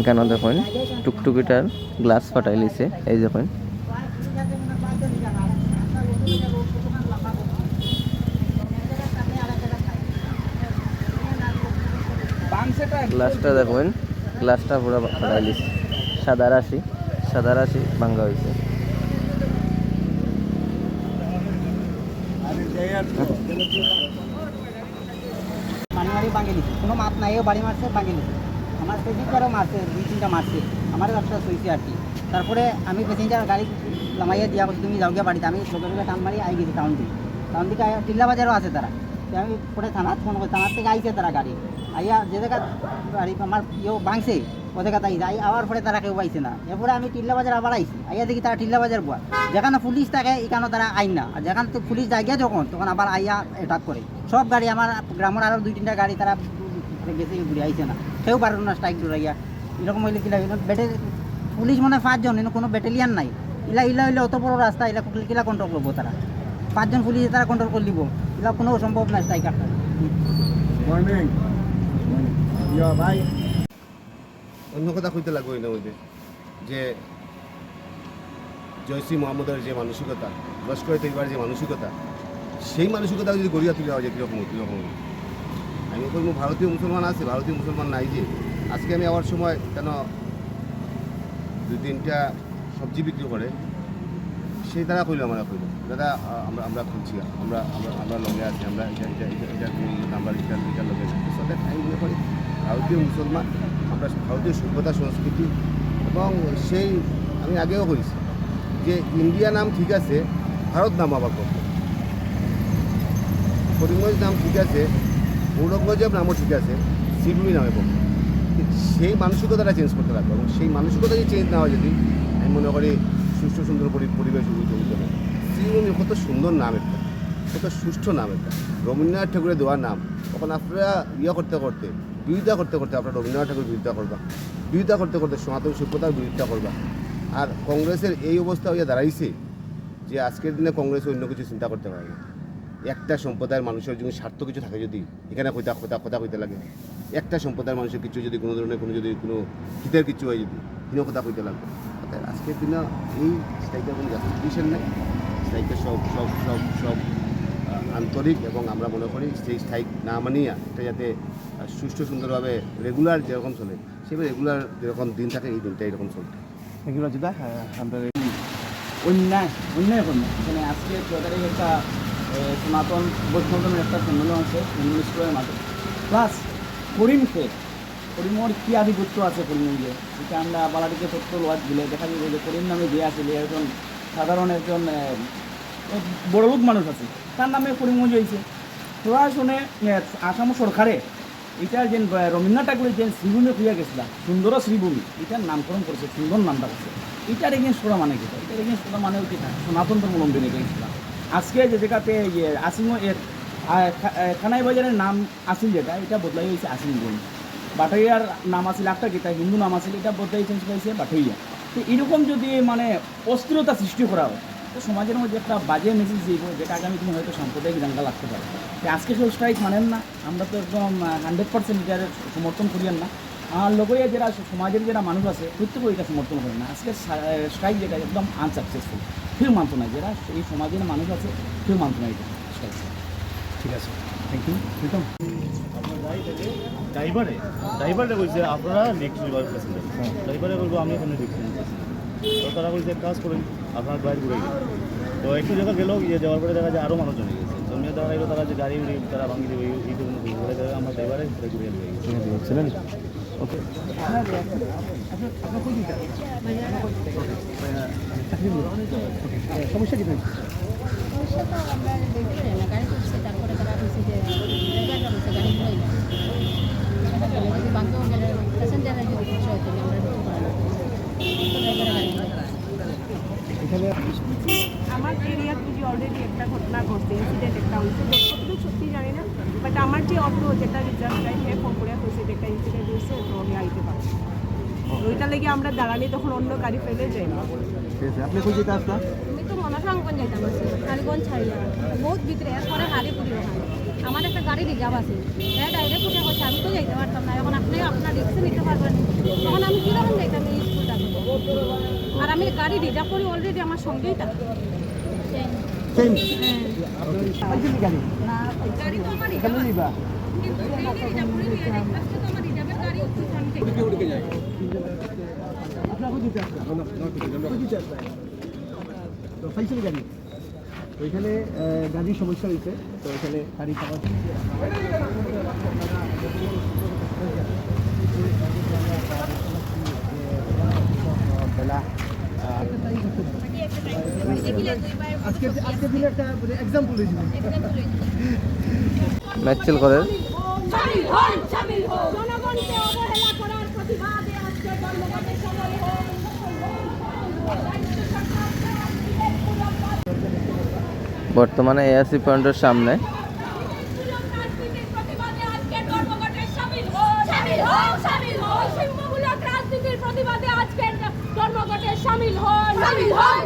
এখানে দেখুন, টুকটুকিটার গ্লাস ফাটাই লিছে এই দেখুন। গ্লাসটা দেখুন, গ্লাসটা পুরো ফাটাই লিছে সাদা রাশি সাদা রাশি ভাঙ্গা হয়েছে মারি মারি ভাঙে কোনো মাছ নাই ও বাড়ি মারছে ভাঙে নিচ্ছে আমার প্যাসেঞ্জারও মারছে, দুই, তিনটা মারছে। আমারও একটা শুয়েছে আর কি। তারপরে আমি প্যাসেঞ্জার গাড়ি লামাইয়া দিয়া তুমি যাও গিয়ে বাড়িতে। আমি লোকে লোকে টান মারি, আই গেছি টাউন থেকে। টাউন দিকে টিল্লা বাজারও আছে তারা। আমি পরে থানাত ফোন করি, থানার থেকে আইছে তারা গাড়ি। আইয়া যে জায়গা গাড়ি আমার ইয়ে ভাঙছে। ও জায়গা তাই আই আবার পরে তারা কেউ পাইছে না। এরপরে আমি টিল্লা বাজার আবার আইছি। আইয়া দেখি তারা টিল্লা বাজার বুয়া। যেখানে পুলিশ থাকে এখানে তারা আইন না। আর যেখানে পুলিশ যায় গিয়া যখন, তখন আবার আইয়া অ্যাটাক করে। সব গাড়ি আমার গ্রামের আরও দুই তিনটা গাড়ি তারা গেছে ঘুরে আইছে না। কেউ পারল না স্ট্রাইক দৌড়াইয়া এরকম হইলে কিলা বেটে পুলিশ মনে হয় পাঁচজন কোনো ব্যাটালিয়ান নাই। ইলা ইলা হইলে অত বড় রাস্তা, ইলা কিলা কন্ট্রোল করব তারা? পাঁচজন পুলিশ তারা কন্ট্রোল করে দিব এগুলা কোনো সম্ভব না স্ট্রাইক আটকা মর্নিং ভাই অন্য কথা কইতে লাগবে না মধ্যে যে জয়সী মোহাম্মদের যে মানসিকতা, লস্কর তৈবার যে মানসিকতা, সেই মানসিকতা যদি গড়িয়া তুলে দেওয়া যায় কীরকম কীরকম? আমি বলব ভারতীয় মুসলমান আছে, ভারতীয় মুসলমান নাই যে আজকে আমি আবার সময় কেন দুই তিনটা সবজি বিক্রি করে, সেই তারা কইল আমরা কইল দাদা, আমরা আমরা খুঁজছি আমরা আমরা আমরা লগে আছি, আমরা এটা এটা এটা নাম্বার এটা এটা লগে আমি মনে করি ভারতীয় মুসলমান আমরা ভারতীয় সভ্যতা সংস্কৃতি এবং সেই আমি আগেও করেছি যে ইন্ডিয়া নাম ঠিক আছে, ভারত নাম আবার করতে করিমগঞ্জ নাম ঠিক আছে, ঔরঙ্গজেব নামও ঠিক আছে শিবলি নামে পড়বে সেই মানসিকতাটা চেঞ্জ করতে লাগবে এবং সেই মানসিকতা যদি চেঞ্জ না হয় যদি, আমি মনে করি সুস্থ সুন্দর পরি- পরিবেশ হইতে হবে। শ্রীভূমি কত সুন্দর নাম একটা কত সুষ্ঠ নাম একটা রবীন্দ্রনাথ ঠাকুরের দেওয়ার নাম, তখন আপনারা ইয়ে করতে করতে বিরোধিতা করতে করতে আপনারা রবীন্দ্রনাথ ঠাকুর বিরোধিতা করবা। বিরোধিতা করতে করতে সনাতন সভ্যতার বিরোধিতা করবা। আর কংগ্রেসের এই অবস্থা হইয়া দাঁড়াইছে যে আজকের দিনে কংগ্রেস অন্য কিছু চিন্তা করতে পারে না। একটা সম্প্রদায়ের মানুষের যদি স্বার্থ কিছু থাকে যদি, এখানে কথা কথা কথা কইতে লাগে। একটা সম্প্রদায়ের মানুষের কিছু যদি কোনো ধরনের কোনো যদি কোনো হিতের কিছু হয় যদি, হিনো কথা কইতে লাগবে। অর্থাৎ আজকের দিনে এই স্ট্রাইকের কোনো জাস্টিফিকেশন নেই। স্ট্রাইকের সব সব সব সব আন্তরিক এবং আমরা মনে করি সেই স্ট্রাইক না মানিয়া এটা যাতে সুষ্ঠু সুন্দরভাবে রেগুলার যেরকম চলে সেভাবে রেগুলার যেরকম দিন থাকে, এই দিনটা এরকম চলতে। এগুলো যেটা আমরা অন্যায় অন্যায় করবে এখানে আজকে চৌধারি একটা সনাতন বৈষ্ণবের একটা সম্মেলন আছে হিন্দু স্কুলের মাঝে। প্লাস করিমকে, করিমর কী আধিপত্য আছে করিমগঞ্জে? এটা আমরা বালাটিকে তথ্য লোয়ার দিলে, দেখা যাবে যে করিম নামে যে আছে, যে একজন সাধারণ একজন বড়লোক মানুষ আছে, তার নামে করিমগঞ্জ হয়েছে। প্রশাসনে আসাম সরকারে এটার যে রবীন্দ্রনাথ ঠাকুরের যে শ্রীভূমি খুঁজে গেছিলাম সুন্দর শ্রীভূমি, এটার নামকরণ করেছে সুন্দর নামটা করছে এটার এগেনস্ট করা মানে কি? এটার এগেনস্ট করা মানে কি? না সনাতন ধর্মলম্বী করা আজকে যে জায়গাতে ইয়ে আসিম এর খানাই বাজারের নাম আসিল যেটা, এটা বদলাই হয়েছে আসিমগঞ্জ বাটাইয়ার নাম আছিল একটা যেটা হিন্দু নাম আছিল এটা বদলাই চেঞ্জ করেছে বাটাইয়া। তো এরকম যদি মানে অস্থিরতা সৃষ্টি করা হয় তো সমাজের মধ্যে একটা বাজে মেসেজ দিব যেটা আগামী দিনে হয়তো সাম্প্রদায়িক দাঙ্গা লাগতে পারে। তো আজকে কেউ স্ট্রাইক মানেন না। আমরা তো একদম হান্ড্রেড পার্সেন্ট এটার সমর্থন করিয়েন না। আর লোকইয়া যারা সমাজের যারা মানুষ আছে প্রত্যেকে এটা সমর্থন করেন না। আজকে স্ট্রাইক যেটা একদম আনসাকসেসফুল কেউ মানতো না। যারা এই সমাজের মানুষ আছে কেউ মানতো না এটা। স্ট্রাইক ঠিক আছে। থ্যাংক ইউ প্রীতম ড্রাইভারে ড্রাইভারে বলছে আপনারা নেক্সট প্যাসেঞ্জার ড্রাইভারে বলব আমি এখানে ঢুকতে তো তারা বলছে কাজ করুন আপনার বাইর ঘুরে গেল তো একটু জায়গা গেলেও গিয়ে যাওয়ার পরে দেখা যায় আরও মানুষ জমে গেছে। জমিয়ে দেওয়া এলো তারা যে গাড়ি উড়ি তারা ভাঙি দেবে এই ধরনের ঘুরে দেবে আমরা ড্রাইভারে ঘুরে ঘুরে গেছে ছিলেন? ওকে। সমস্যা কি যদি বাঙ্কেও গেলে প্যাসেঞ্জারের যদি কিছু তাহলে আমরা কিছু করা লাগবে তো ড্রাইভাররা গাড়ি ঘুরাই এখানে আমার এরিয়া যদি অলরেডি একটা ঘটনা ঘটছে ইনসিডেন্ট একটা হয়েছে। কতটুকু সত্যি জানি না বাট আমার যে অটো যেটা রিজার্ভ চাই সে ফোন করে হয়েছে একটা ইনসিডেন্ট হয়েছে তো আমি আইতে পারছি ওইটা লেগে আমরা দাঁড়ালে তখন অন্য গাড়ি ফেলে যাই। না আপনি খুঁজে যেতে আমি তো মনে সাংগন যাইতাম কালীগঞ্জ ছাড়িয়া। বহুত ভিতরে এরপরে হারিপুরি ওখানে আমার একটা গাড়ি রিজার্ভ আছে। হ্যাঁ ডাইরেক্ট উঠে হচ্ছে আমি তো যাইতে পারতাম না। এখন আপনি আপনার কিছু নিতে পারবেন। তখন আমি কীরকম দেখতাম এই স্কুলটা আর আমি গাড়ি রিজার্ভ করি অলরেডি আমার সঙ্গেই থাকে। হ্যাঁ আপনার করে এখানে গাড়ির সমস্যা হয়েছে তো এখানে গাড়ি পাওয়া বেলা আজকে আজকে বর্তমানে এআসি পয়েন্টের সামনে। আজকে হন শামিল হন।